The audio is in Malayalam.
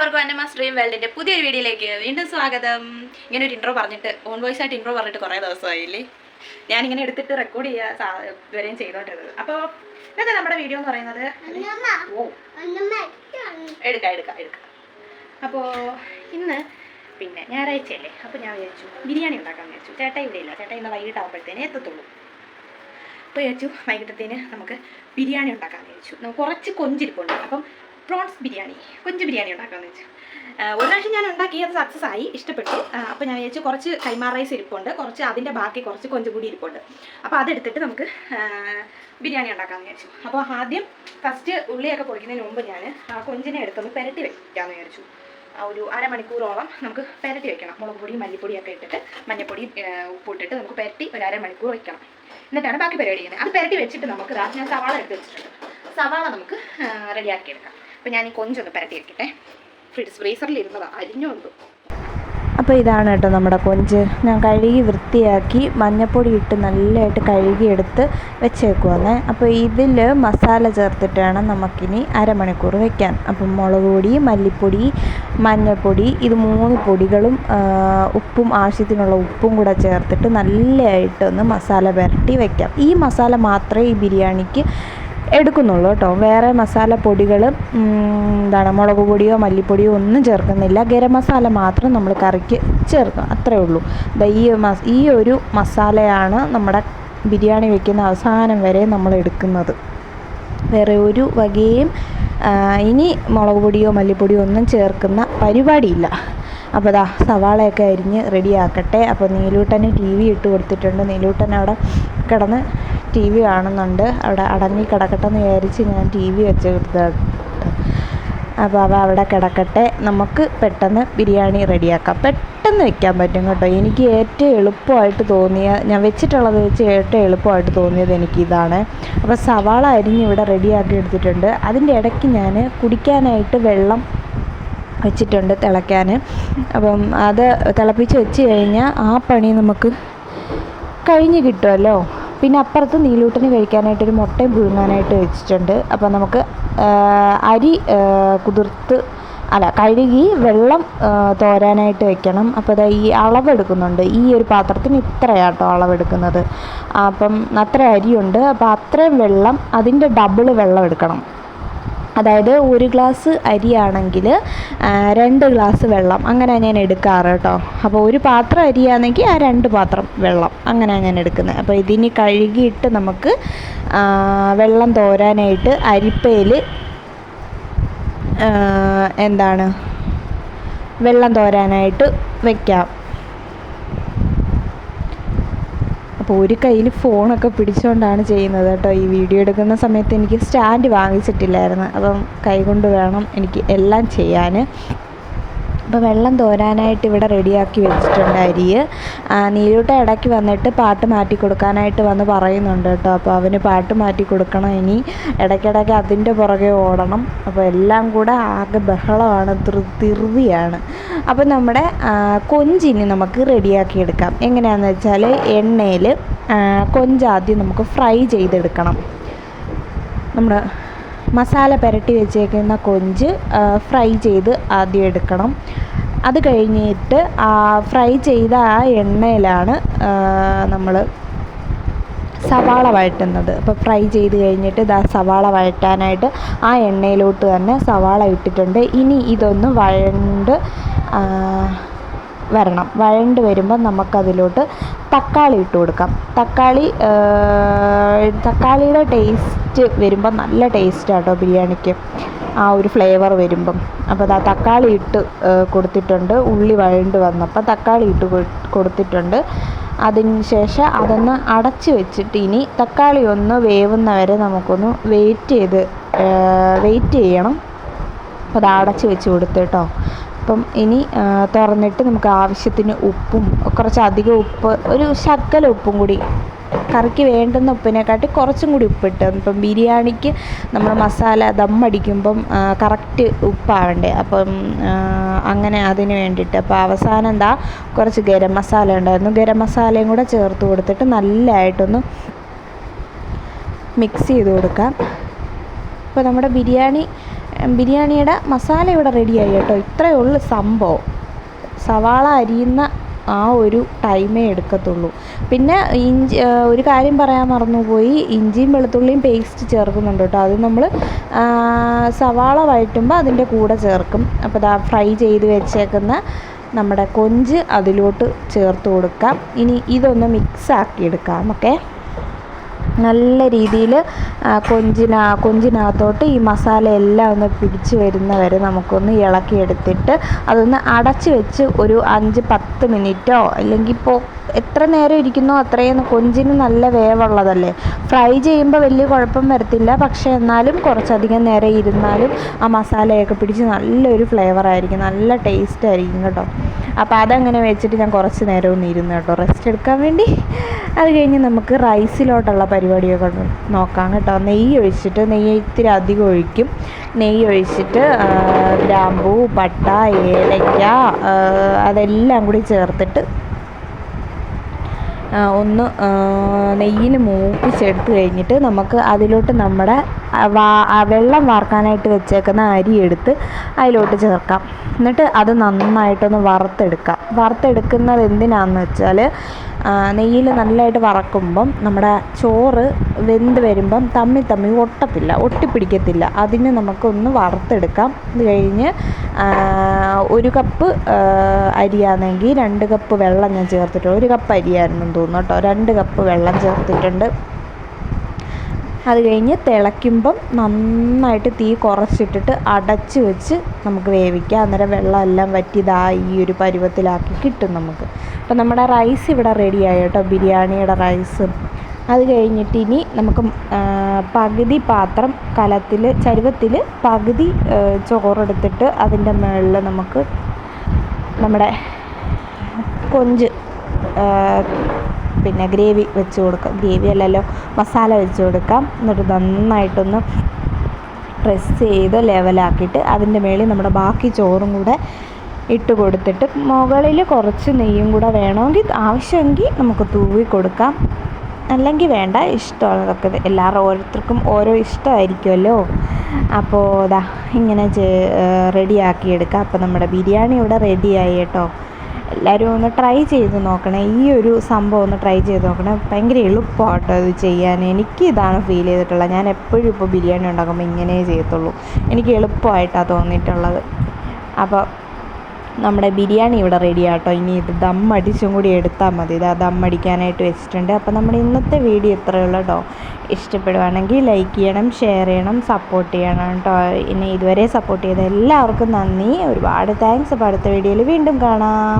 എല്ലാവർക്കും എന്റെ സ്ട്രീം വേൾഡിന്റെ പുതിയൊരു വീഡിയോയിലേക്ക് വീണ്ടും സ്വാഗതം. ഇങ്ങനെ ഒരു ഇൻട്രോ പറഞ്ഞിട്ട് ഓൺ വോയിസ് ആയിട്ട് ഇൻട്രോ പറഞ്ഞിട്ട് കുറേ ദിവസമായില്ലേ? ഞാനിങ്ങനെ എടുത്തിട്ട് റെക്കോർഡ് ചെയ്യുക ഇതുവരെയും ചെയ്തോണ്ടിരുന്നത്. അപ്പോൾ ഇതൊക്കെ നമ്മുടെ വീഡിയോ എന്ന് പറയുന്നത്? ഓ. എടുക്കാം എടുക്കാം എടുക്കാം. അപ്പോൾ ഇന്ന് പിന്നെ ഞായറാഴ്ചയല്ലേ? അപ്പോൾ ഞാൻ വിചാരിച്ചു ബിരിയാണി ഉണ്ടാക്കാൻ വിചാരിച്ചു. ചേട്ടാ ഇവിടെ ഇല്ല. ചേട്ടാ ഇന്ന് വൈകിട്ടാകുമ്പോഴത്തേനേ എത്തത്തുള്ളൂ. അപ്പോൾ വിചാരിച്ചു വൈകിട്ടത്തേന് നമുക്ക് ബിരിയാണി ഉണ്ടാക്കാൻ വിചാരിച്ചു. നമുക്ക് കുറച്ച് കൊഞ്ചിരിപ്പുണ്ട് അപ്പം പ്രോൺസ് ബിരിയാണി കൊഞ്ച് ബിരിയാണി ഉണ്ടാക്കാമെന്ന് വെച്ചു. ഒരു പ്രാവശ്യം ഞാൻ ഉണ്ടാക്കി അത് സക്സസ് ആയി ഇഷ്ടപ്പെട്ടു. അപ്പോൾ ഞാൻ വിചാരിച്ചു കുറച്ച് കൈമാ റൈസ് ഇരിപ്പുണ്ട് കുറച്ച് അതിന്റെ ബാക്കി കുറച്ച് കൊഞ്ച് കൂടി ഇരിപ്പുണ്ട്. അപ്പോൾ അതെടുത്തിട്ട് നമുക്ക് ബിരിയാണി ഉണ്ടാക്കാമെന്ന് വിചാരിച്ചു. അപ്പോൾ ആദ്യം ഫസ്റ്റ് ഉള്ളിയൊക്കെ പൊടിക്കുന്നതിന് മുമ്പ് ഞാൻ ആ കൊഞ്ചിനെ എടുത്തൊന്ന് പെരട്ടി വെക്കാമെന്ന് വിചാരിച്ചു. ഒരു അരമണിക്കൂറോളം നമുക്ക് പെരട്ടി വെക്കണം. മുളക് പൊടി മല്ലിപ്പൊടിയൊക്കെ ഇട്ടിട്ട് മഞ്ഞപ്പൊടി ഉപ്പിട്ടിട്ട് നമുക്ക് പെരട്ടി ഒരു അരമണിക്കൂർ വെക്കണം. എന്നിട്ടാണ് ബാക്കി പരിപാടി ചെയ്യുന്നത്. അത് പെരട്ടി വെച്ചിട്ട് നമുക്ക് ഞാൻ സവാള എടുത്ത് വെച്ചിട്ടുണ്ട്. സവാള നമുക്ക് റെഡിയാക്കി എടുക്കാം അപ്പോൾ ഞാൻ ഈ കൊഞ്ചൊന്ന് പരത്തി വെക്കട്ടെ ഫ്രിഡ്ജ് ഫ്രീസറിൽ ഇരുന്നത് അരിഞ്ഞുണ്ട് അപ്പോൾ ഇതാണ് കേട്ടോ നമ്മുടെ കൊഞ്ച്. ഞാൻ കഴുകി വൃത്തിയാക്കി മഞ്ഞപ്പൊടി ഇട്ട് നല്ലതായിട്ട് കഴുകിയെടുത്ത് വെച്ചേക്കുവന്നേ. അപ്പോൾ ഇതിൽ മസാല ചേർത്തിട്ടാണ് നമുക്കിനി അരമണിക്കൂർ വെക്കാൻ. അപ്പം മുളക് പൊടി മല്ലിപ്പൊടി മഞ്ഞൾപ്പൊടി ഇത് മൂന്ന് പൊടികളും ഉപ്പും ആവശ്യത്തിനുള്ള ഉപ്പും കൂടെ ചേർത്തിട്ട് നല്ലതായിട്ടൊന്ന് മസാല പുരട്ടി വെക്കാം. ഈ മസാല മാത്രമേ ഈ ബിരിയാണിക്ക് എടുക്കുന്നുള്ളൂ കേട്ടോ. വേറെ മസാല പൊടികൾ എന്താണ് മുളക് പൊടിയോ മല്ലിപ്പൊടിയോ ഒന്നും ചേർക്കുന്നില്ല. ഗരം മസാല മാത്രം നമ്മൾ കറിക്ക് ചേർക്കും അത്രേ ഉള്ളൂ. ഈ ഈ ഒരു മസാലയാണ് നമ്മുടെ ബിരിയാണി വെക്കുന്ന അവസാനം വരെ നമ്മൾ എടുക്കുന്നത്. വേറെ ഒരു വകയും ഇനി മുളക് പൊടിയോ മല്ലിപ്പൊടിയോ ഒന്നും ചേർക്കുന്ന പരിപാടിയില്ല. അപ്പോൾ ദാ സവാളയൊക്കെ അരിഞ്ഞ് റെഡിയാക്കട്ടെ. അപ്പോൾ നീലൂട്ടന് ടി വി ഇട്ട് കൊടുത്തിട്ടുണ്ട്. നീലൂട്ടൻ അവിടെ കിടന്ന് ടി വി കാണുന്നുണ്ട്. അവിടെ അടങ്ങി കിടക്കട്ടെ എന്ന് വിചാരിച്ച് ഞാൻ ടി വി വെച്ച് കൊടുത്തത് അപ്പോൾ അവ അവിടെ കിടക്കട്ടെ. നമുക്ക് പെട്ടെന്ന് ബിരിയാണി റെഡിയാക്കാം. പെട്ടെന്ന് വെക്കാൻ പറ്റും കേട്ടോ. എനിക്ക് ഏറ്റവും എളുപ്പമായിട്ട് തോന്നിയ ഞാൻ വെച്ചിട്ടുള്ളത് വെച്ച് ഏറ്റവും എളുപ്പമായിട്ട് തോന്നിയത് എനിക്കിതാണ് അപ്പോൾ സവാള അരിഞ്ഞ് ഇവിടെ റെഡിയാക്കി എടുത്തിട്ടുണ്ട്. അതിന്റെ ഇടയ്ക്ക് ഞാൻ കുടിക്കാനായിട്ട് വെള്ളം വെച്ചിട്ടുണ്ട് തിളയ്ക്കാൻ. അപ്പം അത് തിളപ്പിച്ച് വെച്ച് കഴിഞ്ഞാൽ ആ പണി നമുക്ക് കഴിഞ്ഞ് കിട്ടുമല്ലോ. പിന്നെ അപ്പുറത്ത് നീലൂട്ടിന് കഴിക്കാനായിട്ട് ഒരു മുട്ടയും പുഴുങ്ങാനായിട്ട് വെച്ചിട്ടുണ്ട്. അപ്പോൾ നമുക്ക് അരി കുതിർത്ത് അല്ല കഴുകി വെള്ളം തോരാനായിട്ട് വെക്കണം. അപ്പോൾ അതാ ഈ അളവെടുക്കുന്നുണ്ട്. ഈ ഒരു പാത്രത്തിന് ഇത്രയാട്ടോ അളവെടുക്കുന്നത്. അപ്പം അത്ര അരിയുണ്ട്. അപ്പോൾ അത്രയും വെള്ളം അതിന്റെ ഡബിൾ വെള്ളം എടുക്കണം. അതായത് ഒരു ഗ്ലാസ് അരിയാണെങ്കിൽ രണ്ട് ഗ്ലാസ് വെള്ളം അങ്ങനെ ഞാൻ എടുക്കാറ് കേട്ടോ. അപ്പോൾ ഒരു പാത്രം അരിയാണെങ്കിൽ ആ രണ്ട് പാത്രം വെള്ളം അങ്ങനെയാണ് ഞാൻ എടുക്കുന്നത്. അപ്പോൾ ഇതിനി കഴുകിയിട്ട് നമുക്ക് വെള്ളം തോരാനായിട്ട് അരിപ്പയിൽ എന്താണ് വെള്ളം തോരാനായിട്ട് വെക്കാം. അപ്പോൾ ഒരു കയ്യിൽ ഫോണൊക്കെ പിടിച്ചുകൊണ്ടാണ് ചെയ്യുന്നത് കേട്ടോ. ഈ വീഡിയോ എടുക്കുന്ന സമയത്ത് എനിക്ക് സ്റ്റാൻഡ് വാങ്ങിച്ചിട്ടില്ലായിരുന്നു. അപ്പം കൈകൊണ്ട് വേണം എനിക്ക് എല്ലാം ചെയ്യാൻ. അപ്പോൾ വെള്ളം തോരാനായിട്ട് ഇവിടെ റെഡിയാക്കി വെച്ചിട്ടുണ്ട് അരി. നീലൂട്ട ഇടയ്ക്ക് വന്നിട്ട് പാട്ട് മാറ്റി കൊടുക്കാനായിട്ട് വന്ന് പറയുന്നുണ്ട് കേട്ടോ. അപ്പോൾ അവന് പാട്ട് മാറ്റി കൊടുക്കണം ഇനി. ഇടയ്ക്കിടയ്ക്ക് അതിന്റെ പുറകെ ഓടണം. അപ്പോൾ എല്ലാം കൂടെ ആകെ ബഹളമാണ് ധൃ ധൃതിയാണ് അപ്പോൾ നമ്മുടെ കൊഞ്ചിനി നമുക്ക് റെഡിയാക്കി എടുക്കാം. എങ്ങനെയാണെന്ന് വെച്ചാൽ എണ്ണയിൽ കൊഞ്ചാദ്യം നമുക്ക് ഫ്രൈ ചെയ്തെടുക്കണം. നമ്മൾ മസാല പുരട്ടി വെച്ചേക്കുന്ന കൊഞ്ച് ഫ്രൈ ചെയ്ത് ആദ്യം എടുക്കണം. അത് കഴിഞ്ഞിട്ട് ഫ്രൈ ചെയ്ത ആ എണ്ണയിലാണ് നമ്മൾ സവാള വഴറ്റുന്നത്. അപ്പോൾ ഫ്രൈ ചെയ്ത് കഴിഞ്ഞിട്ട് ഇതാ സവാള വഴറ്റാനായിട്ട് ആ എണ്ണയിലോട്ട് തന്നെ സവാള ഇട്ടിട്ടുണ്ട്. ഇനി ഇതൊന്ന് വഴണ്ട് വരണം. വഴണ്ട് വരുമ്പോൾ നമുക്കതിലോട്ട് തക്കാളി ഇട്ട് കൊടുക്കാം. തക്കാളി തക്കാളിയുടെ ടേസ്റ്റ് വരുമ്പോൾ നല്ല ടേസ്റ്റ് ആട്ടോ ബിരിയാണിക്ക്. ആ ഒരു ഫ്ലേവർ വരുമ്പം. അപ്പോൾ അത് തക്കാളി ഇട്ട് കൊടുത്തിട്ടുണ്ട്. ഉള്ളി വഴണ്ട് വന്നപ്പോൾ തക്കാളി ഇട്ട് കൊടുത്തിട്ടുണ്ട്. അതിന് ശേഷം അതൊന്ന് അടച്ച് വെച്ചിട്ട് ഇനി തക്കാളി ഒന്ന് വേവുന്ന വരെ നമുക്കൊന്ന് വെയിറ്റ് ചെയ്ത് വെയിറ്റ് ചെയ്യണം. അപ്പോൾ അത് അടച്ച് വെച്ച് കൊടുത്ത് കേട്ടോ അപ്പം ഇനി തുറന്നിട്ട് നമുക്ക് ആവശ്യത്തിന് ഉപ്പും കുറച്ചധികം ഉപ്പ് ഒരു ശകല ഉപ്പും കൂടി കറിക്ക് വേണ്ടുന്ന ഉപ്പിനെക്കാട്ടി കുറച്ചും കൂടി ഉപ്പിട്ട്. ഇപ്പം ബിരിയാണിക്ക് നമ്മൾ മസാല ദമ്മടിക്കുമ്പം കറക്റ്റ് ഉപ്പാവണ്ടേ. അപ്പം അങ്ങനെ അതിന് വേണ്ടിയിട്ട്. അപ്പോൾ അവസാനം എന്താ കുറച്ച് ഗരം മസാല ഉണ്ടായിരുന്നു. ഗരം മസാലയും കൂടെ ചേർത്ത് കൊടുത്തിട്ട് നല്ലതായിട്ടൊന്ന് മിക്സ് ചെയ്ത് കൊടുക്കാം. അപ്പോൾ നമ്മുടെ ബിരിയാണി ബിരിയാണിയുടെ മസാല ഇവിടെ റെഡിയായി കേട്ടോ. ഇത്രയേ ഉള്ളൂ സംഭവം. സവാള അരിയുന്ന ആ ഒരു ടൈമേ എടുക്കത്തുള്ളൂ. പിന്നെ ഇഞ്ചി ഒരു കാര്യം പറയാൻ മറന്നുപോയി. ഇഞ്ചിയും വെളുത്തുള്ളിയും പേസ്റ്റ് ചേർക്കുന്നുണ്ട് കേട്ടോ. അത് നമ്മൾ സവാള വഴറ്റുമ്പോൾ അതിന്റെ കൂടെ ചേർക്കും. അപ്പോൾ ദാ ഫ്രൈ ചെയ്ത് വെച്ചേക്കുന്ന നമ്മുടെ കൊഞ്ച് അതിലോട്ട് ചേർത്ത് കൊടുക്കാം. ഇനി ഇതൊന്ന് മിക്സ് ആക്കി എടുക്കാം ഓക്കെ നല്ല രീതിയിൽ കൊഞ്ചിന കൊഞ്ചിനകത്തോട്ട് ഈ മസാല എല്ലാം ഒന്ന് പിടിച്ച് വരുന്ന വരെ നമുക്കൊന്ന് ഇളക്കിയെടുത്തിട്ട് അതൊന്ന് അടച്ച് വെച്ച് ഒരു അഞ്ച് പത്ത് മിനിറ്റോ അല്ലെങ്കിൽ ഇപ്പോൾ എത്ര നേരം ഇരിക്കുന്നോ അത്രയും കൊഞ്ചിന് നല്ല വേവുള്ളതല്ലേ. ഫ്രൈ ചെയ്യുമ്പോൾ വലിയ കുഴപ്പം വരത്തില്ല. പക്ഷേ എന്നാലും കുറച്ചധികം നേരം ഇരുന്നാലും ആ മസാലയൊക്കെ പിടിച്ച് നല്ലൊരു ഫ്ലേവറായിരിക്കും. നല്ല ടേസ്റ്റ് ആയിരിക്കും കേട്ടോ. അപ്പോൾ അതങ്ങനെ വെച്ചിട്ട് ഞാൻ കുറച്ച് നേരം ഒന്ന് ഇരുന്നു കേട്ടോ റെസ്റ്റ് എടുക്കാൻ വേണ്ടി. അത് കഴിഞ്ഞ് നമുക്ക് റൈസിലോട്ടുള്ള പരിപാടിയൊക്കെ നോക്കാം കേട്ടോ. നെയ്യ് ഒഴിച്ചിട്ട് നെയ്യ് ഇത്തിരി അധികം ഒഴിക്കും. നെയ്യ് ഒഴിച്ചിട്ട് ഗ്രാമ്പൂ പട്ട ഏലയ്ക്ക അതെല്ലാം കൂടി ചേർത്തിട്ട് ഒന്ന് നെയ്യിൽ മൂപ്പിച്ചെടുത്ത് കഴിഞ്ഞിട്ട് നമുക്ക് അതിലോട്ട് നമ്മുടെ വെള്ളം വാർക്കാനായിട്ട് വെച്ചേക്കുന്ന അരി എടുത്ത് അതിലോട്ട് ചേർക്കാം. എന്നിട്ട് അത് നന്നായിട്ടൊന്ന് വറുത്തെടുക്കാം. വറുത്തെടുക്കുന്നത് എന്തിനാന്ന് വെച്ചാൽ നെയ്യിൽ നല്ലതായിട്ട് വറക്കുമ്പം നമ്മുടെ ചോറ് വെന്ത് വരുമ്പം തമ്മി തമ്മി ഒട്ടത്തില്ല ഒട്ടിപ്പിടിക്കത്തില്ല. അതിന് നമുക്കൊന്ന് വറുത്തെടുക്കാം. ഇത് കഴിഞ്ഞ് ഒരു കപ്പ് അരിയാണെങ്കിൽ രണ്ട് കപ്പ് വെള്ളം ഞാൻ ചേർത്തിട്ടുണ്ട് ഒരു കപ്പ് അരിയായിരുന്നു തോന്നുന്നു കേട്ടോ. രണ്ട് കപ്പ് വെള്ളം ചേർത്തിട്ടുണ്ട്. അത് കഴിഞ്ഞ് തിളയ്ക്കുമ്പം നന്നായിട്ട് തീ കുറച്ചിട്ടിട്ട് അടച്ച് വെച്ച് നമുക്ക് വേവിക്കാം. അന്നേരം വെള്ളമെല്ലാം വറ്റി ഈ ഒരു പരുവത്തിലാക്കി കിട്ടും നമുക്ക്. അപ്പോൾ നമ്മുടെ റൈസ് ഇവിടെ റെഡിയായി കേട്ടോ. ബിരിയാണിയുടെ റൈസ് അത് കഴിഞ്ഞിട്ട് ഇനി നമുക്ക് പകുതി പാത്രം കലത്തിൽ ചരുവത്തിൽ പകുതി ചോറെടുത്തിട്ട് അതിന്റെ മുകളിൽ നമുക്ക് നമ്മുടെ കൊഞ്ച് പിന്നെ ഗ്രേവി വെച്ച് കൊടുക്കാം. ഗ്രേവി അല്ലല്ലോ മസാല വെച്ച് കൊടുക്കാം. എന്നിട്ട് നന്നായിട്ടൊന്ന് പ്രസ് ചെയ്ത് ലെവലാക്കിയിട്ട് അതിന്റെ മേളിൽ നമ്മുടെ ബാക്കി ചോറും കൂടെ ഇട്ട് കൊടുത്തിട്ട് മുകളിൽ കുറച്ച് നെയ്യും കൂടെ വേണമെങ്കിൽ ആവശ്യമെങ്കിൽ നമുക്ക് തൂവി കൊടുക്കാം. അല്ലെങ്കിൽ വേണ്ട ഇഷ്ടമുള്ളതൊക്കെ എല്ലാവരും ഓരോരുത്തർക്കും ഓരോ ഇഷ്ടമായിരിക്കുമല്ലോ. അപ്പോൾ ഇതാ ഇങ്ങനെ റെഡിയാക്കി എടുക്കാം അപ്പോൾ നമ്മുടെ ബിരിയാണി ഇവിടെ റെഡിയായി കേട്ടോ. എല്ലാവരും ഒന്ന് ട്രൈ ചെയ്ത് നോക്കണേ. ഈ ഒരു സംഭവം ഒന്ന് ട്രൈ ചെയ്ത് നോക്കണേ. ഭയങ്കര എളുപ്പമാട്ടോ ഇത് ചെയ്യാൻ. എനിക്ക് ഇതാണ് ഫീൽ ചെയ്തിട്ടുള്ളത്. ഞാൻ എപ്പോഴും ഇപ്പോൾ ബിരിയാണി ഉണ്ടാക്കുമ്പോൾ ഇങ്ങനെ ചെയ്യത്തുള്ളൂ. എനിക്ക് എളുപ്പമായിട്ടാണ് തോന്നിയിട്ടുള്ളത്. അപ്പോൾ നമ്മുടെ ബിരിയാണി ഇവിടെ റെഡി ആട്ടോ. ഇനി ഇത് ദം അടിച്ചും കൂടി എടുത്താൽ മതി. ഇത് ദം അടിക്കാനായിട്ട് വെച്ചിട്ടുണ്ട്. അപ്പോൾ നമ്മുടെ ഇന്നത്തെ വീഡിയോ ഇത്രയേ ഉള്ളൂ കേട്ടോ ഇഷ്ടപ്പെടുവാണെങ്കിൽ ലൈക്ക് ചെയ്യണം ഷെയർ ചെയ്യണം സപ്പോർട്ട് ചെയ്യണം കേട്ടോ ഇനി ഇതുവരെ സപ്പോർട്ട് ചെയ്ത എല്ലാവർക്കും നന്ദി. ഒരുപാട് താങ്ക്സ് അപ്പോൾ അടുത്ത വീഡിയോയിൽ വീണ്ടും കാണാം.